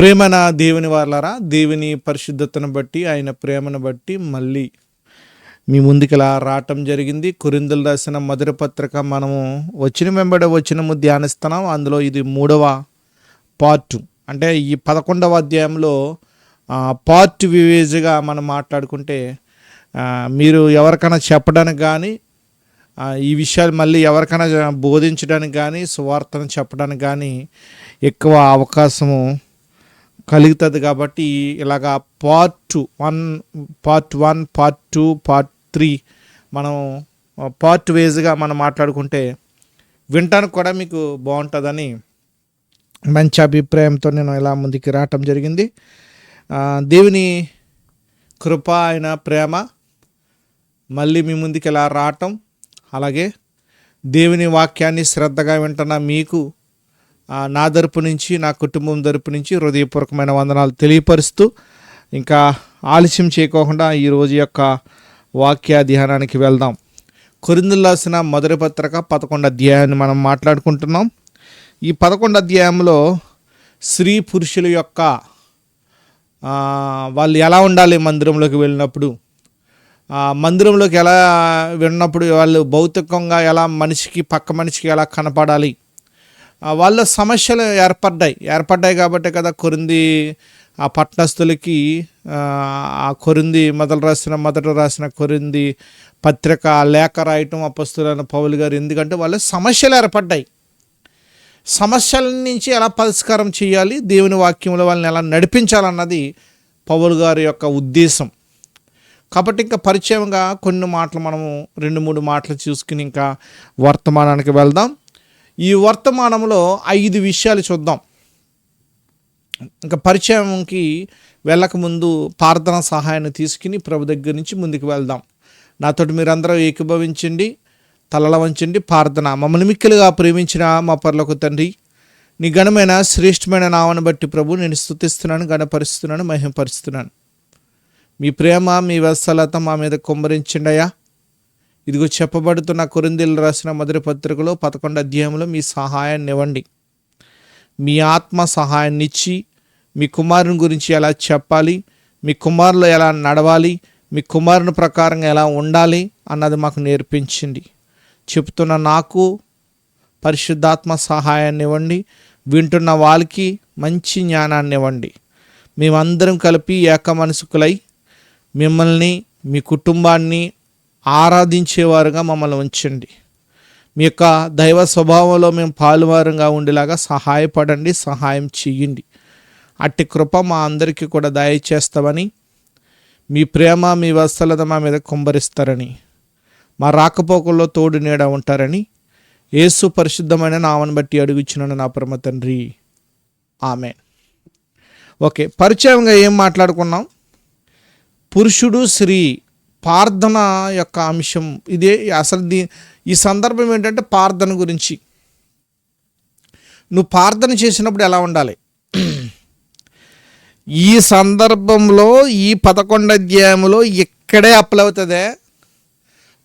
ప్రేమన దేవుని వాళ్ళరా దేవుని పరిశుద్ధతను బట్టి ఆయన ప్రేమను బట్టి మళ్ళీ మీ ముందుకు ఇలా రావటం జరిగింది. కురిందులు రాసిన మధుర పత్రిక మనము వచ్చిన వెంబడి వచ్చినము ధ్యానిస్తున్నాం. అందులో ఇది మూడవ పార్ట్. అంటే ఈ పదకొండవ అధ్యాయంలో పార్ట్ వివేజ్గా మనం మాట్లాడుకుంటే మీరు ఎవరికైనా చెప్పడానికి కానీ ఈ విషయాలు మళ్ళీ ఎవరికైనా బోధించడానికి కానీ సువార్తను చెప్పడానికి కానీ ఎక్కువ అవకాశము కలుగుతుంది కాబట్టి ఇలాగా part one part one part two part three మనం పార్ట్ వేజ్గా మనం మాట్లాడుకుంటే వినటానికి కూడా మీకు బాగుంటుందని మంచి అభిప్రాయంతో నేను ఇలా ముందుకు రావటం జరిగింది. దేవుని కృప ఆయన ప్రేమ మళ్ళీ మీ ముందుకు ఇలా రావటం అలాగే దేవుని వాక్యాన్ని శ్రద్ధగా వింటున్న మీకు నా తరపు నుంచి నా కుటుంబం తరపు నుంచి హృదయపూర్వకమైన వందనాలు తెలియపరుస్తూ ఇంకా ఆలస్యం చేయకోకుండా ఈరోజు యొక్క వాక్య ధ్యానానికి వెళ్దాం. కొరిందులు రాసిన మొదటి పత్రిక పదకొండు అధ్యాయాన్ని మనం మాట్లాడుకుంటున్నాం. ఈ పదకొండు అధ్యాయంలో స్త్రీ పురుషుల యొక్క వాళ్ళు ఎలా ఉండాలి మందిరంలోకి వెళ్ళినప్పుడు? మందిరంలోకి ఎలా వెళ్ళినప్పుడు వాళ్ళు భౌతికంగా ఎలా మనిషికి పక్క మనిషికి ఎలా కనపడాలి? వాళ్ళ సమస్యలు ఏర్పడ్డాయి. ఏర్పడ్డాయి కాబట్టి కదా కొరింది ఆ పట్టణస్థులకి ఆ, కొరింది మొదలు రాసిన మొదట రాసిన కొరింది పత్రిక లేఖ రాయటం అపస్తులైన పౌలు గారు. ఎందుకంటే వాళ్ళ సమస్యలు ఏర్పడ్డాయి. సమస్యల నుంచి ఎలా పరిష్కారం చేయాలి దేవుని వాక్యంలో వాళ్ళని ఎలా నడిపించాలన్నది పౌలు గారి యొక్క ఉద్దేశం. కాబట్టి ఇంకా పరిచయంగా కొన్ని మాటలు మనము రెండు మూడు మాటలు చూసుకుని ఇంకా వర్తమానానికి వెళ్దాం. ఈ వర్తమానంలో ఐదు విషయాలు చూద్దాం. ఇంకా పరిచయంకి వెళ్ళకముందు ప్రార్థన సహాయాన్ని తీసుకుని ప్రభు దగ్గర నుంచి ముందుకు వెళ్దాం. నాతోటి మీరందరూ ఏకీభవించండి తలల వంచండి ప్రార్థన మమ్మల్ని మిక్కిలుగా ప్రేమించిన మా పర్లకు తండ్రి నీ ఘనమైన శ్రేష్టమైన నామను బట్టి ప్రభు నేను స్థుతిస్తున్నాను గణపరుస్తున్నాను మహిమపరుస్తున్నాను. మీ ప్రేమ మీ వత్సలత మా మీద కుమ్మరించండి అయ్యా. ఇదిగో చెప్పబడుతున్న కొరిందీలు రాసిన మొదటి పత్రికలో పదకొండు అధ్యాయంలో మీ సహాయాన్ని ఇవ్వండి. మీ ఆత్మ సహాయాన్ని ఇచ్చి మీ కుమారుని గురించి ఎలా చెప్పాలి మీ కుమారులు ఎలా నడవాలి మీ కుమారుని ప్రకారంగా ఎలా ఉండాలి అన్నది మాకు నేర్పించింది. చెప్తున్న నాకు పరిశుద్ధాత్మ సహాయాన్ని ఇవ్వండి. వింటున్న వాళ్ళకి మంచి జ్ఞానాన్ని ఇవ్వండి. మేమందరం కలిపి ఏక మనసుకులై మిమ్మల్ని మీ కుటుంబాన్ని ఆరాధించేవారుగా మమ్మల్ని ఉంచండి. మీ యొక్క దైవ స్వభావంలో మేము పాలువారంగా ఉండేలాగా సహాయపడండి సహాయం చెయ్యండి అట్టి కృప మా అందరికీ కూడా దయచేస్తామని మీ ప్రేమ మీ వత్సలత మా మీద కుంభరిస్తారని మా రాకపోకల్లో తోడు నీడ ఉంటారని యేసు పరిశుద్ధమైన నామను బట్టి అడుగుచున్నాను నా పరమ తండ్రి. ఆమె ఓకే పరిచయంగా ఏం మాట్లాడుకున్నాం? పురుషుడు స్త్రీ ప్రార్థన యొక్క అంశం. ఇదే అసలు దీ ఈ సందర్భం ఏంటంటే ప్రార్థన గురించి. నువ్వు ప్రార్థన చేసినప్పుడు ఎలా ఉండాలి? ఈ సందర్భంలో ఈ పదకొండు అధ్యాయంలో ఇక్కడే అప్లై అవుతుందే.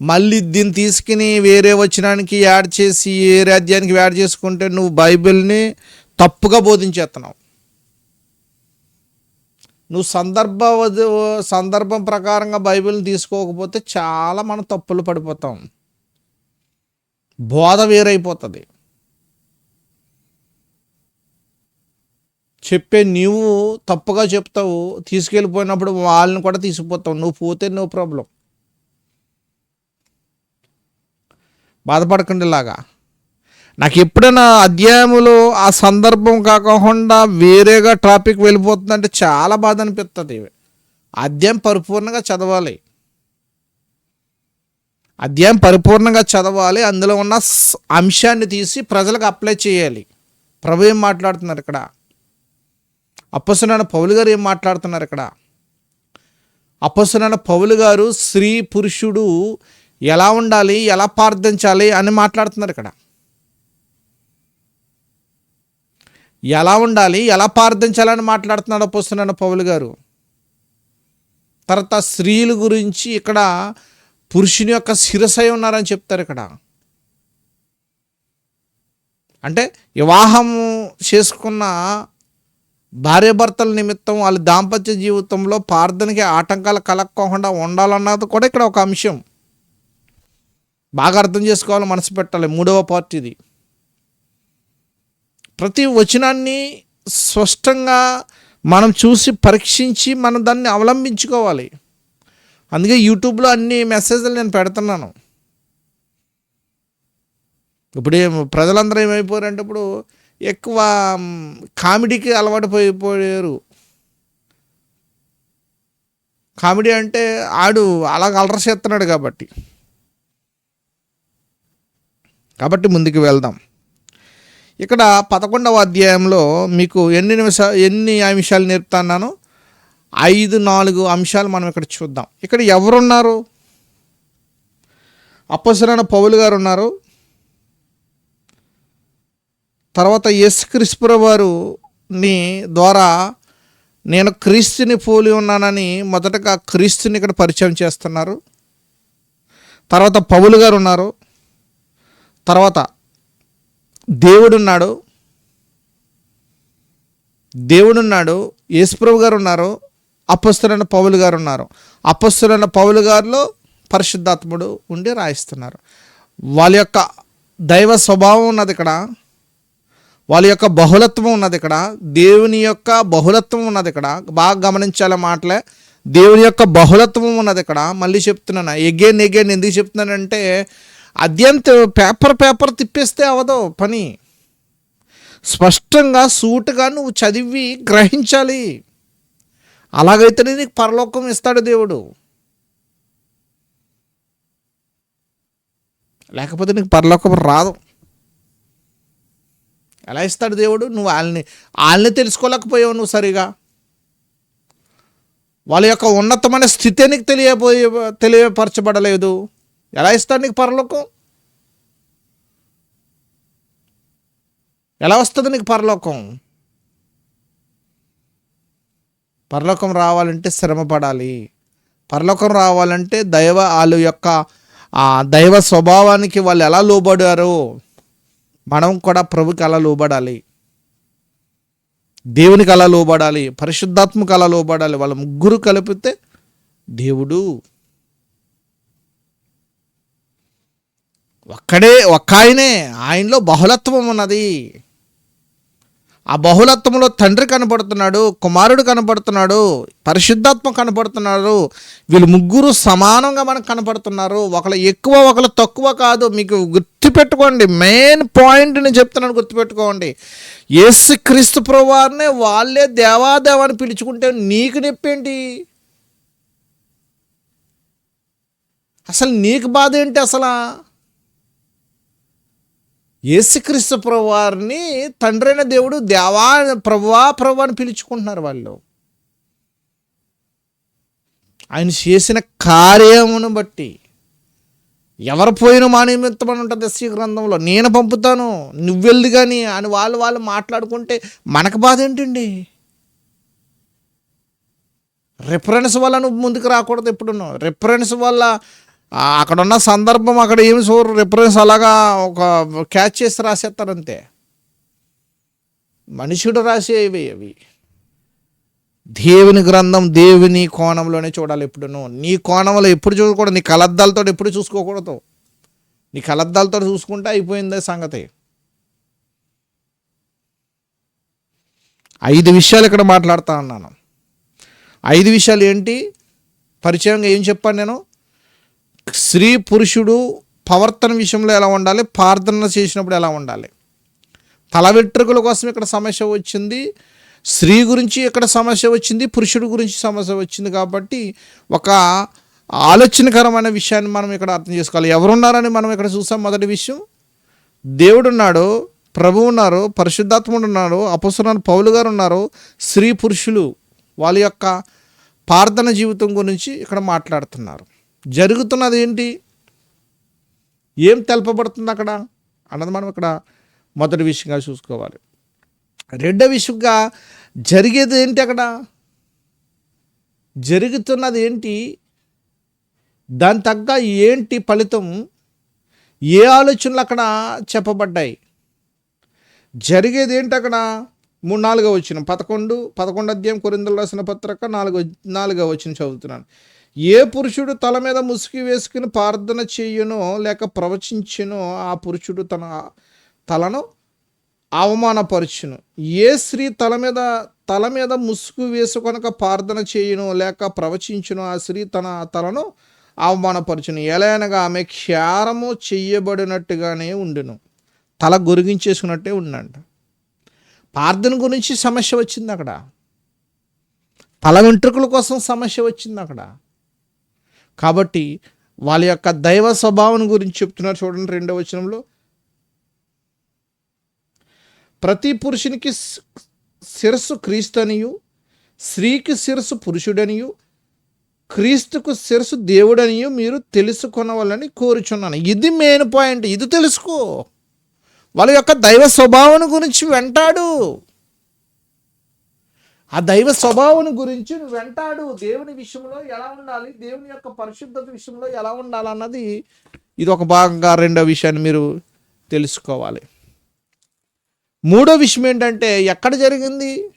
మళ్ళీ దీన్ని తీసుకుని వేరే వచనానికి యాడ్ చేసి వేరే అధ్యాయానికి యాడ్ చేసుకుంటే నువ్వు బైబిల్ని తప్పుగా బోధించేస్తున్నావు నువ్వు సందర్భ సందర్భం ప్రకారంగా బైబిల్ని తీసుకోకపోతే చాలా మనం తప్పులు పడిపోతాం. బోధ వేరైపోతుంది. చెప్పే నీవు తప్పుగా చెప్తావు తీసుకెళ్ళిపోయినప్పుడు వాళ్ళని కూడా తీసుకుపోతావు నువ్వు పోతే నో ప్రాబ్లం. బాధపడకండి ఇలాగా నాకు ఎప్పుడైనా అధ్యాయములో ఆ సందర్భం కాకుండా వేరేగా టాపిక్ వెళ్ళిపోతుందంటే చాలా బాధ అనిపిస్తుంది అధ్యాయం పరిపూర్ణంగా చదవాలి. అధ్యాయం పరిపూర్ణంగా చదవాలి. అందులో ఉన్న అంశాన్ని తీసి ప్రజలకు అప్లై చేయాలి. ప్రభు ఏం మాట్లాడుతున్నారు ఇక్కడ? అప్పసునాన్న పౌలు గారు ఏం మాట్లాడుతున్నారు ఇక్కడ? అప్పసునాన్న పౌలు గారు స్త్రీ పురుషుడు ఎలా ఉండాలి? ఎలా ప్రార్థించాలి? అని మాట్లాడుతున్నారు ఇక్కడ. ఎలా ఉండాలి? ఎలా ప్రార్థించాలని మాట్లాడుతున్నాడు పోస్తున్నాడు పౌలు గారు? తర్వాత స్త్రీల గురించి ఇక్కడ పురుషుని యొక్క శిరసై ఉన్నారని చెప్తారు ఇక్కడ. అంటే వివాహం చేసుకున్న భార్యాభర్తల నిమిత్తం వాళ్ళ దాంపత్య జీవితంలో ప్రార్థనకి ఆటంకాలు కలక్కోకుండా ఉండాలన్నది కూడా ఇక్కడ ఒక అంశం. బాగా అర్థం చేసుకోవాలి మనసు పెట్టాలి. మూడవ పార్టీది ఇది. ప్రతి వచనాన్ని స్పష్టంగా మనం చూసి పరీక్షించి మనం దాన్ని అవలంబించుకోవాలి. అందుకే యూట్యూబ్లో అన్ని మెసేజ్లు నేను పెడుతున్నాను. ఇప్పుడు ఏం ప్రజలందరూ ఏమైపోయారంటే ఇప్పుడు ఎక్కువ కామెడీకి అలవాటు పోయిపోయారు. కామెడీ అంటే ఆడు అలాగ అలర చేస్తున్నాడు కాబట్టి. కాబట్టి ముందుకు వెళ్దాం. ఇక్కడ పదకొండవ అధ్యాయంలో మీకు ఎన్ని నిమిషా ఎన్ని అంశాలు నేర్పుతాను ఐదు నాలుగు అంశాలు మనం ఇక్కడ చూద్దాం. ఇక్కడ ఎవరున్నారు? అప్పసరైన పౌలు గారు ఉన్నారు. తర్వాత ఎస్ వారుని ద్వారా నేను క్రీస్తుని పోలి ఉన్నానని మొదటగా క్రీస్తుని ఇక్కడ పరిచయం చేస్తున్నారు. తర్వాత పౌలు గారు ఉన్నారు. తర్వాత దేవుడున్నాడు? దేవుడున్నాడు? యేసుప్రభు గారు ఉన్నారు? అపస్తులైన పౌలు గారు ఉన్నారు? అపస్తులైన పౌలు గారిలో పరిశుద్ధాత్ముడు ఉండి రాయిస్తున్నారు. వాళ్ళ యొక్క దైవ స్వభావం ఉన్నది ఇక్కడ. వాళ్ళ యొక్క బహుళత్వం ఉన్నది ఇక్కడ. దేవుని యొక్క బహుళత్వం ఉన్నది ఇక్కడ. బాగా గమనించాలి మాటలే. దేవుని యొక్క బహుళత్వం ఉన్నది ఇక్కడ. మళ్ళీ చెప్తున్నాను. ఎగేన్ ఎగేన్ ఎందుకు చెప్తున్నానంటే అద్యంత పేపర్ పేపర్ తిప్పేస్తే అవదో పని. స్పష్టంగా సూటుగా నువ్వు చదివి గ్రహించాలి. అలాగైతేనే నీకు పరలోకం ఇస్తాడు దేవుడు. లేకపోతే నీకు పరలోకం రాదు. ఎలా ఇస్తాడు దేవుడు? నువ్వు వాళ్ళని వాళ్ళని తెలుసుకోలేకపోయావు నువ్వు సరిగా. వాళ్ళ యొక్క ఉన్నతమైన స్థితి నీకు తెలియపోయే తెలియపరచబడలేదు. ఎలా ఇస్తాడు నీకు పరలోకం? ఎలా వస్తుంది నీకు పరలోకం? పరలోకం రావాలంటే శ్రమ పడాలి పరలోకం రావాలంటే దైవ వాళ్ళ యొక్క ఆ దైవ స్వభావానికి వాళ్ళు ఎలా లోబడారు మనం కూడా ప్రభుకి అలా లోబడాలి. దేవునికి అలా లోబడాలి. పరిశుద్ధాత్మకు అలా లోబడాలి. వాళ్ళ ముగ్గురు కలిపితే దేవుడు ఒక్కడే ఒక్క ఆయనే ఆయనలో బహుళత్వం ఉన్నది. ఆ బహుళత్వంలో తండ్రి కనపడుతున్నాడు కుమారుడు కనపడుతున్నాడు పరిశుద్ధాత్మ కనపడుతున్నాడు వీళ్ళు ముగ్గురు సమానంగా మనకు కనపడుతున్నారు. ఒకళ్ళు ఎక్కువ ఒకళ్ళు తక్కువ కాదు. మీకు గుర్తుపెట్టుకోండి మెయిన్ పాయింట్ నేను చెప్తున్నాను గుర్తుపెట్టుకోండి. ఎస్ క్రీస్తు ప్రవారినే వాళ్ళే దేవాదేవాన్ని పిలుచుకుంటే నీకు నొప్పేంటి? అసలు నీకు బాధ ఏంటి అసలు? యేసుక్రీస్తు ప్రభు వారిని తండ్రైన దేవుడు దేవా ప్రభువా ప్రభు అని పిలుచుకుంటున్నారు వాళ్ళు. ఆయన చేసిన కార్యమును బట్టి ఎవరు పోయిన మా నిమిత్తం అని ఉంటుంది ఎస్సీ గ్రంథంలో. నేను పంపుతాను నువ్వెళ్ళి కానీ అని వాళ్ళు వాళ్ళు మాట్లాడుకుంటే మనకు బాధ ఏంటండి? రిఫరెన్స్ వల్ల నువ్వు ముందుకు రాకూడదు ఎప్పుడున్నావు రిఫరెన్స్ వల్ల అక్కడున్న అక్కడ ఉన్న సందర్భం అక్కడ ఏమి చూడరు. రిఫరెన్స్ అలాగా ఒక క్యాచ్ చేసి రాసేస్తారు అంతే మనుషుడు రాసేవి అవి. దేవుని గ్రంథం దేవుని కోణంలోనే చూడాలి ఎప్పుడును. నీ కోణంలో ఎప్పుడు చూడకూడదు. నీ కలద్దాలతో ఎప్పుడు చూసుకోకూడదు. నీ కలద్దాలతో చూసుకుంటే అయిపోయిందే సంగతి. ఐదు విషయాలు ఇక్కడ మాట్లాడుతా ఉన్నాను. ఐదు విషయాలు ఏంటి? పరిచయంగా ఏం చెప్పాను నేను? స్త్రీ పురుషుడు ప్రవర్తన విషయంలో ఎలా ఉండాలి? ప్రార్థన చేసినప్పుడు ఎలా ఉండాలి? తల వెంట్రుకల కోసం ఇక్కడ సమస్య వచ్చింది. స్త్రీ గురించి ఇక్కడ సమస్య వచ్చింది. పురుషుడు గురించి సమస్య వచ్చింది కాబట్టి ఒక ఆలోచనకరమైన విషయాన్ని మనం ఇక్కడ అర్థం చేసుకోవాలి. ఎవరున్నారని మనం ఇక్కడ చూసాం మొదటి విషయం. దేవుడు ఉన్నాడు ప్రభు ఉన్నారు పరిశుద్ధాత్ముడు ఉన్నారు అపసురాన్ని పౌలు గారు ఉన్నారు స్త్రీ పురుషులు వాళ్ళ యొక్క ప్రార్థన జీవితం గురించి ఇక్కడ మాట్లాడుతున్నారు. జరుగుతున్నది ఏంటి? ఏం తెలపబడుతుంది అక్కడ? అన్నది మనం ఇక్కడ మొదటి విషయంగా చూసుకోవాలి. రెండో విషయంగా జరిగేది ఏంటి అక్కడ? జరుగుతున్నది ఏంటి? దాని తగ్గ ఏంటి ఫలితం? ఏ ఆలోచనలు అక్కడ చెప్పబడ్డాయి? జరిగేది ఏంటి అక్కడ? మూడు నాలుగో వచ్చిన పదకొండు పదకొండు అధ్యాయం కొరిందలు రాసిన పత్రిక నాలుగో నాలుగో వచ్చిన చదువుతున్నాను. ఏ పురుషుడు తల మీద ముసుగు వేసుకుని ప్రార్థన చేయనో లేక ప్రవచించునో ఆ పురుషుడు తన తలను అవమానపరచును. ఏ స్త్రీ తల మీద తల మీద ముసుగు వేసుకొనక ప్రార్థన చేయును లేక ప్రవచించును ఆ స్త్రీ తన తలను అవమానపరచును. ఎలాగనగా ఆమె క్షారము చెయ్యబడినట్టుగానే ఉండును. తల గొరిగించేసుకున్నట్టే ఉండండి ప్రార్థన గురించి సమస్య వచ్చింది అక్కడ. తల వెంట్రుకల కోసం సమస్య వచ్చింది అక్కడ. కాబట్టి వాళ్ళ యొక్క దైవ స్వభావం గురించి చెప్తున్నారు చూడండి రెండవ వచనంలో. ప్రతి పురుషునికి శిరస్సు క్రీస్తునియు స్త్రీకి శిరస్సు పురుషుడనియు క్రీస్తుకు శిరస్సు దేవుడనియు మీరు తెలుసుకొనవాలని కోరుచున్నాను. ఇది మెయిన్ పాయింట్ ఇది తెలుసుకో. వాళ్ళ యొక్క దైవ స్వభావం గురించి వెంటాడు. ఆ దైవ స్వభావం గురించి నువ్వు వెంటాడు దేవుని విషయంలో ఎలా ఉండాలి? దేవుని యొక్క పరిశుద్ధత విషయంలో ఎలా ఉండాలన్నది ఇది ఒక భాగంగా రెండో విషయాన్ని మీరు తెలుసుకోవాలి. మూడో విషయం ఏంటంటే ఎక్కడ జరిగింది?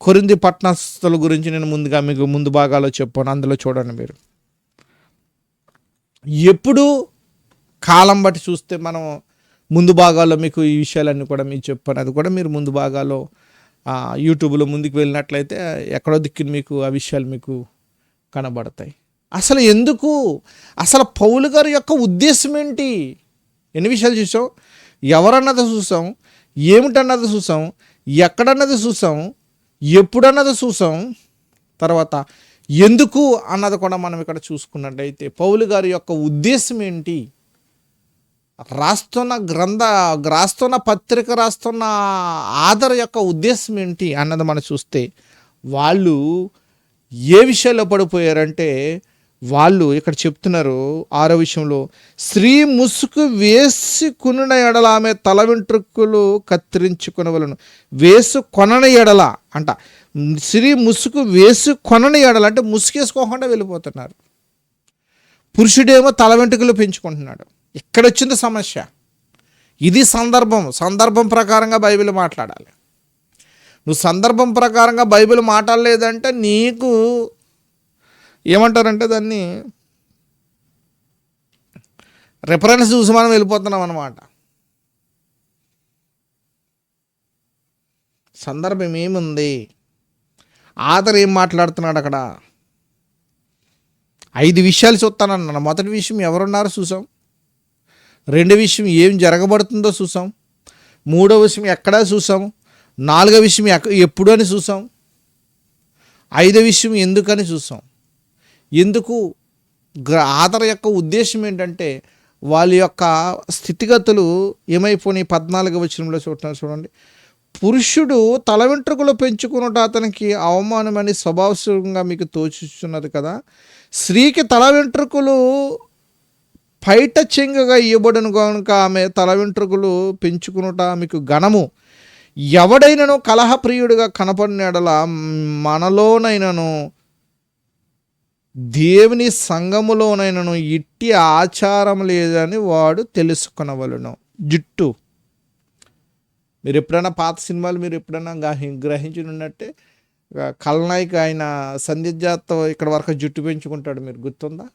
కొరింది పట్టణస్థుల గురించి నేను ముందుగా మీకు ముందు భాగాల్లో చెప్పాను. అందులో చూడండి మీరు. ఎప్పుడు కాలం బట్టి చూస్తే మనం ముందు భాగాల్లో మీకు ఈ విషయాలన్నీ కూడా మీకు చెప్పాను. అది కూడా మీరు ముందు భాగాల్లో యూట్యూబ్లో ముందుకు వెళ్ళినట్లయితే ఎక్కడో దిక్కున మీకు ఆ విషయాలు మీకు కనబడతాయి. అసలు ఎందుకు? అసలు పౌలు గారి యొక్క ఉద్దేశం ఏంటి? ఎన్ని విషయాలు చూసాం? ఎవరన్నది చూసాం? ఏమిటన్నది చూసాం? ఎక్కడన్నది చూసాం? ఎప్పుడన్నది చూసాం? తర్వాత ఎందుకు అన్నది కూడా మనం ఇక్కడ చూసుకున్నట్టయితే పౌలు గారి యొక్క ఉద్దేశం ఏంటి? రాస్తున్న గ్రంథ రాస్తున్న పత్రిక రాస్తున్న ఆధార్ యొక్క ఉద్దేశం ఏంటి అన్నది మనం చూస్తే వాళ్ళు ఏ విషయాల్లో పడిపోయారంటే వాళ్ళు ఇక్కడ చెప్తున్నారు ఆరో విషయంలో స్త్రీ ముసుగు వేసుకున్న ఎడల ఆమె తల వెంట్రుక్కులు కత్తిరించుకునవలను. వేసు కొనని ఎడల అంట. స్త్రీ ముసుగు వేసుకొనని ఎడల అంటే ముసుగేసుకోకుండా వెళ్ళిపోతున్నారు. పురుషుడేమో తల వెంట్రుకలు పెంచుకుంటున్నాడు. ఇక్కడ వచ్చింది సమస్య. ఇది సందర్భం. సందర్భం ప్రకారంగా బైబిల్ మాట్లాడాలి. నువ్వు సందర్భం ప్రకారంగా బైబిల్ మాట్లాడలేదంటే నీకు ఏమంటారంటే దాన్ని రిఫరెన్స్ చూసి మనం వెళ్ళిపోతున్నాం అనమాట సందర్భం ఏముంది? ఆదర్ ఏం మాట్లాడుతున్నాడు అక్కడ? ఐదు విషయాలు చూస్తానన్నాను మొదటి విషయం ఎవరున్నారో చూసాం? రెండో విషయం ఏం జరగబడుతుందో చూసాం. మూడో విషయం ఎక్కడా చూసాం. నాలుగో విషయం ఎక్క ఎప్పుడు అని చూసాం. ఐదో విషయం ఎందుకని చూసాం. ఎందుకు గ్ర ఆదర యొక్క ఉద్దేశం ఏంటంటే వాళ్ళ యొక్క స్థితిగతులు ఏమైపోయినాయి పద్నాలుగు వచనంలో చూడటం చూడండి. పురుషుడు తల వెంట్రుకలు పెంచుకున్నట్టు అతనికి అవమానమని స్వభావంగా మీకు తోచుచున్నది కదా. స్త్రీకి తల వెంట్రుకలు పైట చెంగగా ఇవ్వబడును కనుక ఆమె తల వెంట్రుకలు పెంచుకునుట మీకు ఘనము. ఎవడైనను కలహప్రియుడిగా కనపడినడల మనలోనైనను దేవుని సంఘములోనైనను ఇట్టి ఆచారం లేదని వాడు తెలుసుకునవలను. జుట్టు. మీరు ఎప్పుడైనా పాత సినిమాలు మీరు ఎప్పుడైనా గ్రహించి ఉన్నట్టే ఆ, ఆయన సంధ్యజాత ఇక్కడ వరకు జుట్టు పెంచుకుంటాడు మీరు గుర్తుందా?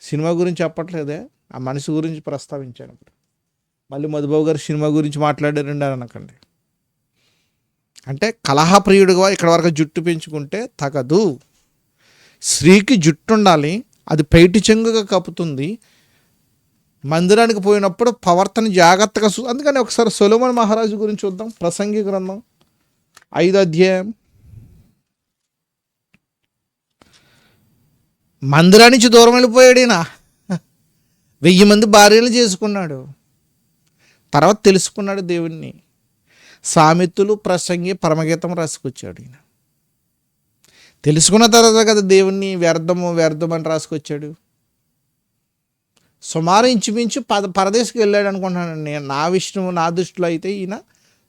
సినిమా గురించి చెప్పట్లేదే ఆ మనిషి గురించి ప్రస్తావించాను ఇప్పుడు. మళ్ళీ మధుబాబు గారు సినిమా గురించి మాట్లాడారండి అని అనకండి. అంటే కలహప్రియుడిగా ఇక్కడ వరకు జుట్టు పెంచుకుంటే తగదు. స్త్రీకి జుట్టు ఉండాలి అది పైటి చెంగుగా కప్పుతుంది. మందిరానికి పోయినప్పుడు ప్రవర్తన జాగ్రత్తగా చూ అందుకని ఒకసారి సొలోమన్ మహారాజు గురించి చూద్దాం. ప్రసంగి గ్రంథం ఐదు అధ్యాయం మందిరానికి నుంచి దూరం వెళ్ళిపోయాడు ఈయన. వెయ్యి మంది భార్యలు చేసుకున్నాడు. తర్వాత తెలుసుకున్నాడు దేవుణ్ణి. సామెతులు ప్రసంగి పరమగీతం రాసుకొచ్చాడు ఈయన. తెలుసుకున్న తర్వాత కదా దేవుణ్ణి వ్యర్థము వ్యర్థం అని రాసుకొచ్చాడు. సుమారు ఇంచుమించు పద పరదేశకు వెళ్ళాడు అనుకుంటున్నాను నేను. నా విష్ణువు నా దృష్టిలో అయితే ఈయన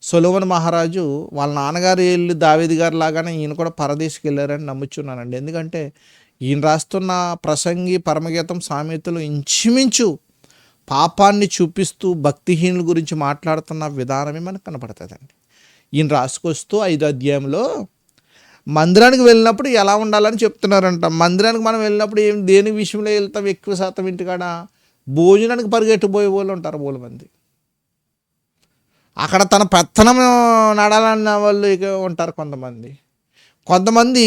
సొలోమన్ మహారాజు వాళ్ళ నాన్నగారు వెళ్ళి దావేది గారు లాగానే ఈయన కూడా పరదేశకు వెళ్ళారని నమ్ముచున్నానండి. ఎందుకంటే ఈయన రాస్తున్న ప్రసంగి పరమగీతం సామెతలు ఇంచుమించు పాపాన్ని చూపిస్తూ భక్తిహీనుల గురించి మాట్లాడుతున్న విధానమే మనకు కనపడుతుందండి. ఈయన రాసుకొస్తూ ఐదో అధ్యాయంలో మందిరానికి వెళ్ళినప్పుడు ఎలా ఉండాలని చెప్తున్నారంట. మందిరానికి మనం వెళ్ళినప్పుడు ఏం దేని విషయంలో వెళ్తాం? ఎక్కువ శాతం ఇంటికాడ భోజనానికి పరిగెట్టిపోయే వాళ్ళు ఉంటారు బోలు మంది అక్కడ తన పెత్తనం నడాలన్న వాళ్ళు ఉంటారు కొంతమంది. కొంతమంది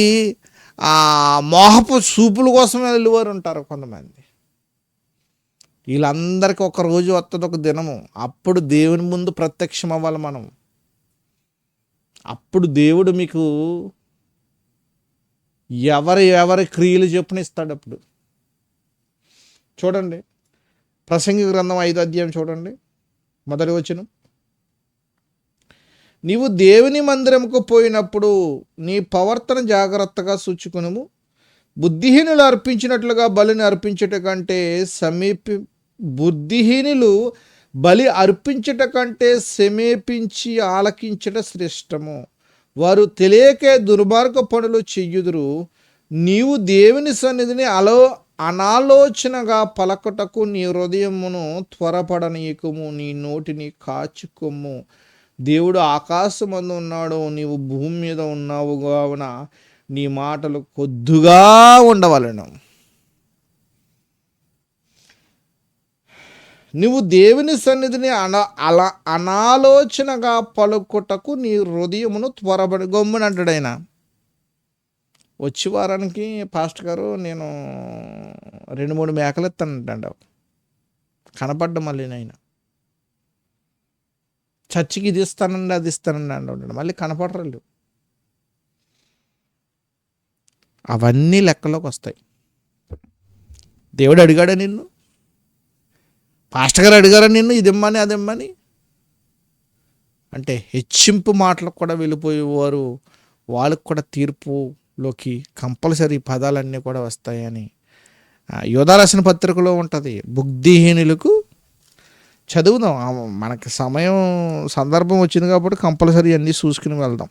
మోహపు సూపుల కోసం వెళ్ళేవారు ఉంటారు కొంతమంది. వీళ్ళందరికీ ఒక రోజు వస్తుంది ఒక దినము. అప్పుడు దేవుని ముందు ప్రత్యక్షం అవ్వాలి మనం. అప్పుడు దేవుడు మీకు ఎవరి ఎవరి క్రియలు చెప్పునిస్తాడు అప్పుడు. చూడండి. ప్రసంగి గ్రంథం ఐదు అధ్యాయం చూడండి. మొదటి వచనం. నీవు దేవుని మందిరముకు పోయినప్పుడు నీ ప్రవర్తన జాగ్రత్తగా సూచుకునుము. బుద్ధిహీనులు అర్పించినట్లుగా బలిని అర్పించట కంటే సమీపి బుద్ధిహీనులు బలి అర్పించుట కంటే సమీపించి ఆలకించట శ్రేష్టము. వారు తెలియకే దుర్మార్గ పనులు చెయ్యుదురు నీవు దేవుని సన్నిధిని అలో అనాలోచనగా పలకటకు నీ హృదయమును త్వరపడనీయకము. నీ నోటిని కాచుకోము. దేవుడు ఆకాశమందు ఉన్నాడు నీవు భూమి మీద ఉన్నావు కావున నీ మాటలు కొద్దుగా ఉండవలను. నువ్వు దేవుని సన్నిధిని అన అలా అనాలోచనగా పలుకుటకు నీ హృదయమును త్వరబడి గమ్మున అంటాడు వచ్చి వారానికి పాస్ట్ గారు నేను రెండు మూడు మేకలు ఎత్తానంటాడు కనపడ్డ మళ్ళీ నేను చర్చికి ఇది ఇస్తానండి అది ఇస్తానండి అంటాడు మళ్ళీ కనపడరాళ్ళు అవన్నీ లెక్కలోకి వస్తాయి. దేవుడు అడిగాడా నిన్ను? పాస్టర్ గారు అడిగారా నిన్ను? ఇది ఇమ్మని అది ఇమ్మని అంటే హెచ్చింపు మాటలకు కూడా వెళ్ళిపోయేవారు. వాళ్ళకు కూడా తీర్పులోకి కంపల్సరీ పదాలన్నీ కూడా వస్తాయని. యోధారాసిన పత్రికలో ఉంటుంది. బుద్ధిహీనులకు చదువుదాం. ఆ, మనకి సమయం సందర్భం వచ్చింది కాబట్టి కంపల్సరీ అన్నీ చూసుకుని వెళ్దాం.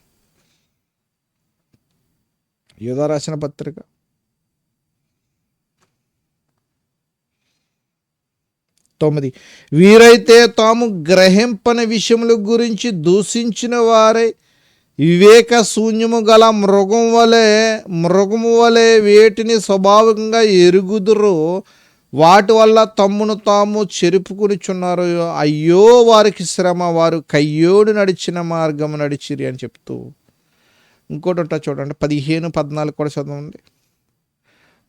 యోధ రాసిన పత్రిక. తొమ్మిది. వీరైతే తాము గ్రహింపని విషయముల గురించి దూషించిన వారై వివేక శూన్యము గల మృగం వలె మృగము వలె వేటిని స్వభావికంగా ఎరుగుదురు వాటి వల్ల తమ్మును తాము చెరుపుకునిచున్నారు. అయ్యో వారికి శ్రమ వారు కయ్యోడు నడిచిన మార్గం నడిచిరి అని చెప్తూ. ఇంకోటి ఉంటా చూడండి పదిహేను పద్నాలుగు కూడా చదవండి.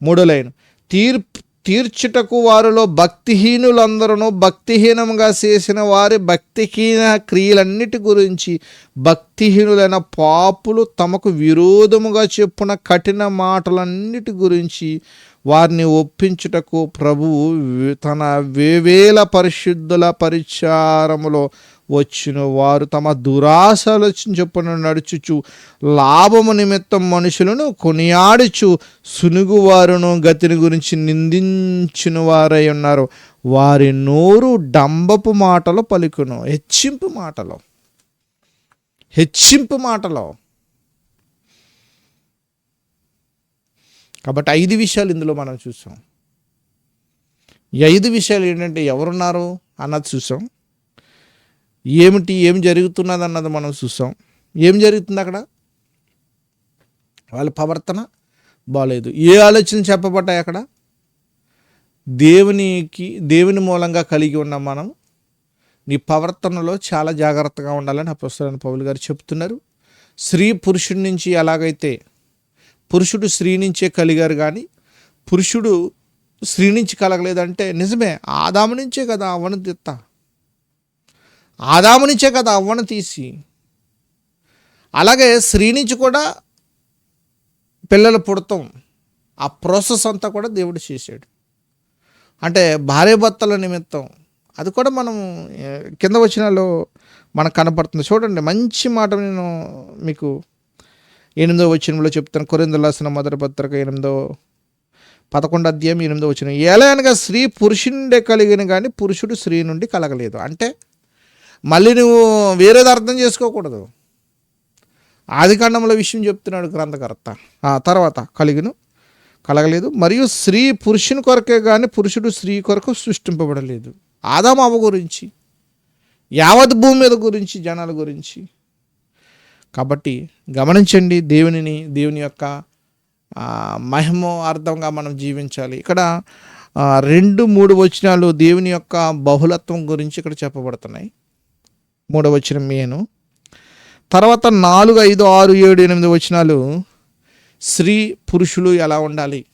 మూడో లైన్ తీర్పు తీర్చుటకు వారిలో భక్తిహీనులందరూ భక్తిహీనంగా చేసిన వారి భక్తిహీన క్రియలన్నిటి గురించి భక్తిహీనులైన పాపులు తమకు విరోధముగా చెప్పున కఠిన మాటలన్నిటి గురించి వారిని ఒప్పించుటకు ప్రభువు తన వేవేల పరిశుద్ధుల పరిచారములో వచ్చిన వారు తమ దురాశలు చొప్పున నడుచుచు లాభము నిమిత్తం మనుషులను కొనియాడుచు సునుగువారును గతిని గురించి నిందించిన వారై ఉన్నారు. వారి నోరు డంబపు మాటలు పలుకును హెచ్చింపు మాటలు. హెచ్చింపు మాటలు. కాబట్టి ఐదు విషయాలు ఇందులో మనం చూసాం. ఈ ఐదు విషయాలు ఏంటంటే ఎవరున్నారు అన్నది చూసాం. ఏమిటి ఏం జరుగుతున్నది అన్నది మనం చూసాం. ఏం జరుగుతుంది అక్కడ? వాళ్ళ ప్రవర్తన బాగాలేదు ఏ ఆలోచన చెప్పబడ్డాయి అక్కడ? దేవునికి దేవుని మూలంగా కలిగి ఉన్న మనం నీ ప్రవర్తనలో చాలా జాగ్రత్తగా ఉండాలని అపస్తులైన పౌలు గారు చెప్తున్నారు. స్త్రీ పురుషుడి నుంచి ఎలాగైతే పురుషుడు స్త్రీ నుంచే కలిగారు కానీ పురుషుడు స్త్రీ నుంచి కలగలేదంటే నిజమే ఆదాము నుంచే కదా అవ్వను తిత్తా ఆదాము నుంచే కదా అవ్వను తీసి. అలాగే స్త్రీ నుంచి కూడా పిల్లలు పుడతాం. ఆ ప్రాసెస్ అంతా కూడా దేవుడు చేశాడు. అంటే భార్య భర్తల నిమిత్తం. అది కూడా మనం కింద వచ్చినలో మనకు కనపడుతుంది. చూడండి మంచి మాట నేను మీకు ఎనిమిదో వచనంలో చెప్తాను కొరింద రాసిన మొదటి పత్రిక ఎనిమిదో పదకొండు అధ్యాయం ఎనిమిదో వచ్చిన ఎలా అనగా స్త్రీ పురుషుండే కలిగిన కానీ పురుషుడు స్త్రీ నుండి కలగలేదు. అంటే మళ్ళీ నువ్వు వేరేది అర్థం చేసుకోకూడదు. ఆదికాండముల విషయం చెప్తున్నాడు గ్రంథకర్త. ఆ తర్వాత కలిగిను కలగలేదు. మరియు స్త్రీ పురుషుని కొరకే కానీ పురుషుడు స్త్రీ కొరకు సృష్టింపబడలేదు. ఆదామావ గురించి యావత్ భూమి మీద గురించి జనాల గురించి. కాబట్టి గమనించండి దేవునిని దేవుని యొక్క మహిమ అర్థంగా మనం జీవించాలి. ఇక్కడ రెండు మూడు వచనాలు దేవుని యొక్క బహుళత్వం గురించి ఇక్కడ చెప్పబడుతున్నాయి. మూడవ వచనం మేను తర్వాత నాలుగు ఐదు ఆరు ఏడు ఎనిమిది వచనాలు స్త్రీ పురుషులు ఎలా ఉండాలి?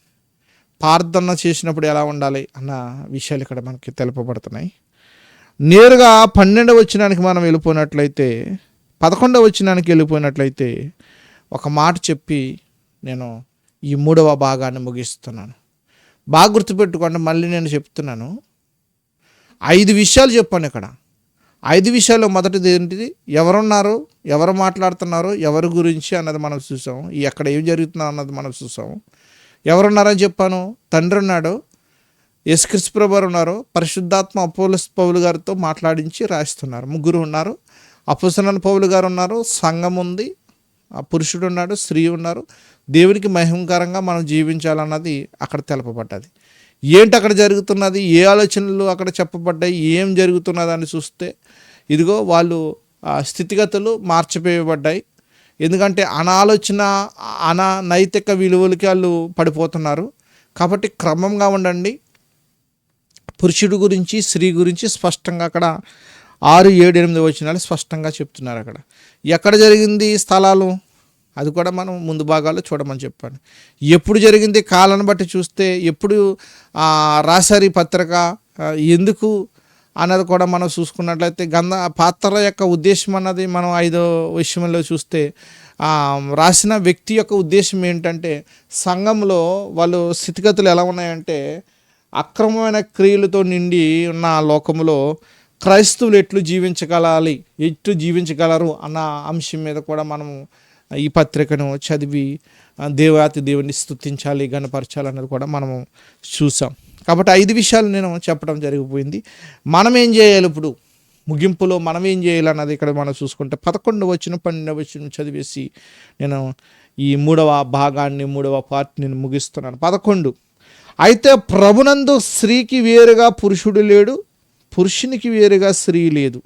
ప్రార్థన చేసినప్పుడు ఎలా ఉండాలి? అన్న విషయాలు ఇక్కడ మనకి తెలుపబడుతున్నాయి. నేరుగా పన్నెండవ వచనానికి మనం వెళ్ళిపోయినట్లయితే పదకొండవ వచ్చినానికి వెళ్ళిపోయినట్లయితే ఒక మాట చెప్పి నేను ఈ మూడవ భాగాన్ని ముగిస్తున్నాను. బాగా గుర్తుపెట్టుకోండి మళ్ళీ నేను చెప్తున్నాను. ఐదు విషయాలు చెప్పాను ఇక్కడ. ఐదు విషయాల్లో మొదటిది ఏంటిది? ఎవరున్నారు ఎవరు మాట్లాడుతున్నారు ఎవరి గురించి అన్నది మనం చూసాం. ఈ ఎక్కడ ఏం జరుగుతుందో అన్నది మనం చూసాం. ఎవరున్నారని చెప్పాను? తండ్రి ఉన్నాడు యేసుక్రీస్తు ఉన్నారు పరిశుద్ధాత్మ అపోలస్ పౌలు గారితో మాట్లాడించి రాస్తున్నారు. ముగ్గురు ఉన్నారు అపోసనన్ పౌలు గారు ఉన్నారు సంఘం ఉంది ఆ పురుషుడు ఉన్నాడు స్త్రీ ఉన్నారు. దేవునికి మహిమకరంగా మనం జీవించాలన్నది అక్కడ తెలపబడ్డది. ఏంటి అక్కడ జరుగుతున్నది? ఏ ఆలోచనలు అక్కడ చెప్పబడ్డాయి? ఏం జరుగుతున్నది అని చూస్తే ఇదిగో వాళ్ళు స్థితిగతులు మార్చిపోయబడ్డాయి ఎందుకంటే అనాలోచన అనా నైతిక విలువలకి వాళ్ళు పడిపోతున్నారు. కాబట్టి క్రమంగా ఉండండి. పురుషుడు గురించి స్త్రీ గురించి స్పష్టంగా అక్కడ ఆరు ఏడు ఎనిమిది వచనాలు స్పష్టంగా చెప్తున్నారు అక్కడ. ఎక్కడ జరిగింది స్థలాలు? అది కూడా మనం ముందు భాగాల్లో చూడమని చెప్పాను. ఎప్పుడు జరిగింది? కాలాన్ని బట్టి చూస్తే ఎప్పుడు రాసారి పత్రిక ఎందుకు అన్నది కూడా మనం చూసుకున్నట్లయితే గంధ పాత్ర యొక్క ఉద్దేశం అన్నది మనం ఐదో విషయంలో చూస్తే రాసిన వ్యక్తి యొక్క ఉద్దేశం ఏంటంటే సంఘంలో వాళ్ళు స్థితిగతులు ఎలా ఉన్నాయంటే అక్రమమైన క్రియలతో నిండి ఉన్న లోకంలో క్రైస్తవులు ఎట్లు జీవించగలాలి ఎట్లు జీవించగలరు అన్న అంశం మీద కూడా మనం ఈ పత్రికను చదివి దేవాతి దేవుని స్థుతించాలి గణపరచాలి అన్నది కూడా మనము చూసాం. కాబట్టి ఐదు విషయాలు నేను చెప్పడం జరిగిపోయింది. మనం ఏం చేయాలి ఇప్పుడు? ముగింపులో మనం ఏం చేయాలి అన్నది ఇక్కడ మనం చూసుకుంటే పదకొండు వచ్చిన పన్నెండు వచ్చిన చదివేసి నేను ఈ మూడవ భాగాన్ని మూడవ పార్ట్ని ముగిస్తున్నాను. పదకొండు. అయితే ప్రభునందు స్త్రీకి వేరుగా పురుషుడు లేడు పురుషునికి వేరుగా స్త్రీ లేదు.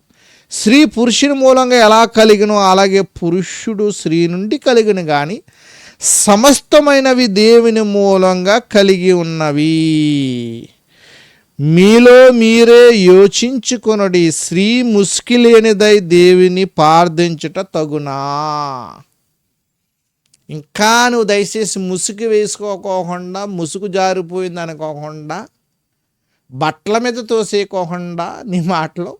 స్త్రీ పురుషుని మూలంగా ఎలా కలిగినో అలాగే పురుషుడు స్త్రీ నుండి కలిగిన కానీ సమస్తమైనవి దేవుని మూలంగా కలిగి ఉన్నవి. మీలో మీరే యోచించుకొనడి స్త్రీ ముస్కిలేనిదై దేవుని ప్రార్థించుట తగునా? ఇంకా నువ్వు దయచేసి ముసుగు వేసుకోకోకుండా ముసుగు జారిపోయింది అనుకోకుండా బట్టల మీద తోసేయకోకుండా నీ మాటలో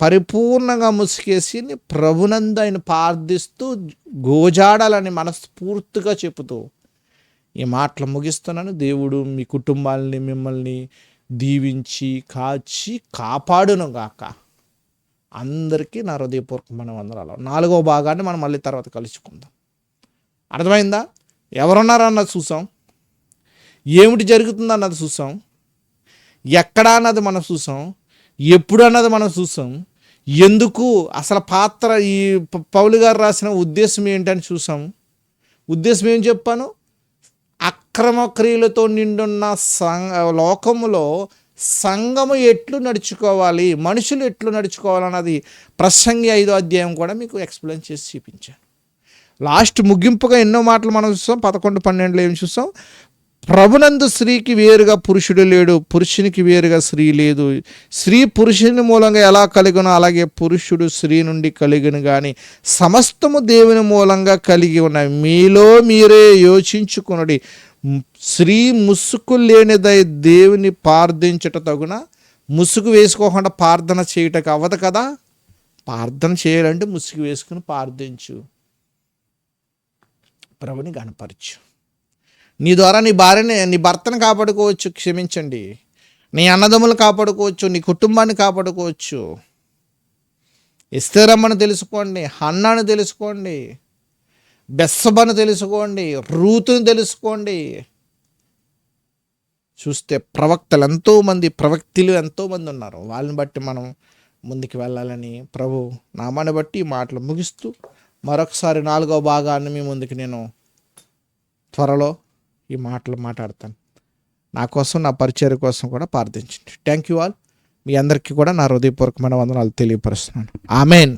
పరిపూర్ణంగా ముసుగేసి ప్రభునందు ఆయన ప్రార్థిస్తూ గోజాడాలని మనస్ఫూర్తిగా చెబుతూ ఈ మాటలు ముగిస్తున్నాను. దేవుడు మీ కుటుంబాలని మిమ్మల్ని దీవించి కాచి కాపాడును గాక. అందరికీ నా హృదయపూర్వకమైన వందనాలు నాలుగో భాగాన్ని మనం మళ్ళీ తర్వాత కలుసుకుందాం. అర్థమైందా? ఎవరున్నారన్నది చూసాం. ఏమిటి జరుగుతుందన్నది చూసాం. ఎక్కడ అన్నది మనం చూసాం ఎప్పుడు అన్నది మనం చూసాం ఎందుకు అసలు పాత్ర ఈ పౌలు గారు రాసిన ఉద్దేశం ఏంటని చూసాం. ఉద్దేశం ఏం చెప్పాను? అక్రమ క్రియలతో నిండున్న సంఘ లోకములో సంఘము ఎట్లు నడుచుకోవాలి మనుషులు ఎట్లు నడుచుకోవాలన్నది ప్రసంగి ఐదో అధ్యాయం కూడా మీకు ఎక్స్ప్లెయిన్ చేసి చూపించాను. లాస్ట్ ముగింపుగా ఎన్నో మాటలు మనం చూస్తాం పదకొండు పన్నెండులో ఏం చూస్తాం ప్రభునందు స్త్రీకి వేరుగా పురుషుడు లేడు పురుషునికి వేరుగా స్త్రీ లేదు. స్త్రీ పురుషుని మూలంగా ఎలా కలిగినో అలాగే పురుషుడు స్త్రీ నుండి కలిగిన కానీ సమస్తము దేవుని మూలంగా కలిగి ఉన్నాయి మీలో మీరే యోచించుకునడి. స్త్రీ ముసుగు లేనిదై దేవుని ప్రార్థించట తగున ముసుగు వేసుకోకుండా ప్రార్థన చేయటకు అవ్వదు కదా? ప్రార్థన చేయాలంటే ముసుగు వేసుకుని ప్రార్థించు ప్రభుని గణపరచు. నీ ద్వారా నీ భార్యని నీ భర్తను కాపాడుకోవచ్చు క్షమించండి. నీ అన్నదమ్ములు కాపాడుకోవచ్చు నీ కుటుంబాన్ని కాపాడుకోవచ్చు. ఇస్తరమ్మను తెలుసుకోండి హన్నాను తెలుసుకోండి బెస్సబను తెలుసుకోండి రూతుని తెలుసుకోండి. చూస్తే ప్రవక్తలు ఎంతోమంది ప్రవక్తులు ఎంతోమంది ఉన్నారు. వాళ్ళని బట్టి మనం ముందుకు వెళ్ళాలని ప్రభు నామాన్ని బట్టి ఈ మాటలు ముగిస్తూ మరొకసారి నాలుగో భాగాన్ని మీ ముందుకు నేను త్వరలో ఈ మాటలు మాట్లాడతాను. నా కోసం నా పరిచయం కోసం కూడా ప్రార్థించండి. థ్యాంక్ యూ ఆల్ మీ అందరికీ కూడా నా హృదయపూర్వకమైన వందనాలు తెలియపరుస్తున్నాను. ఆమెన్